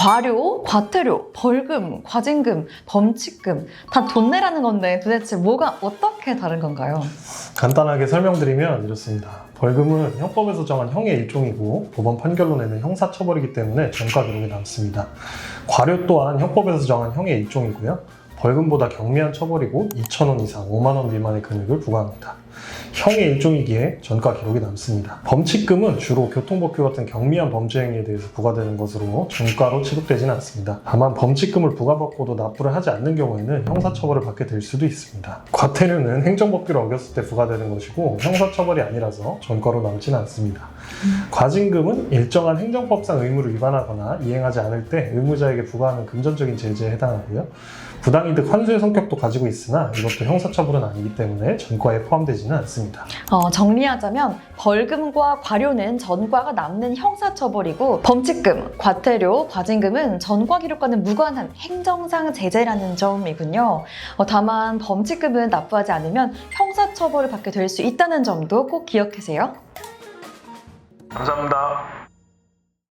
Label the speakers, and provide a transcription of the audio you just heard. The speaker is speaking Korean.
Speaker 1: 과료, 과태료, 벌금, 과징금, 범칙금 다 돈 내라는 건데 도대체 뭐가 어떻게 다른 건가요?
Speaker 2: 간단하게 설명드리면 이렇습니다. 벌금은 형법에서 정한 형의 일종이고 법원 판결로 내는 형사처벌이기 때문에 전과 기록이 남습니다. 과료 또한 형법에서 정한 형의 일종이고요. 벌금보다 경미한 처벌이고 2,000원 이상 5만 원 미만의 금액을 부과합니다. 형의 일종이기에 전과 기록이 남습니다. 범칙금은 주로 교통법규 같은 경미한 범죄 행위에 대해서 부과되는 것으로 전과로 취급되지는 않습니다. 다만 범칙금을 부과받고도 납부를 하지 않는 경우에는 형사처벌을 받게 될 수도 있습니다. 과태료는 행정법규를 어겼을 때 부과되는 것이고 형사처벌이 아니라서 전과로 남지는 않습니다. 과징금은 일정한 행정법상 의무를 위반하거나 이행하지 않을 때 의무자에게 부과하는 금전적인 제재에 해당하고요. 부당이득 환수의 성격도 가지고 있으나 이것도 형사처벌은 아니기 때문에 전과에 포함되지 는 않습니다.
Speaker 1: 어, 정리하자면 벌금과 과료는 전과가 남는 형사처벌이고 범칙금, 과태료, 과징금은 전과 기록과는 무관한 행정상 제재라는 점이군요. 어, 다만 범칙금은 납부하지 않으면 형사처벌을 받게 될 수 있다는 점도 꼭 기억하세요.
Speaker 2: 감사합니다.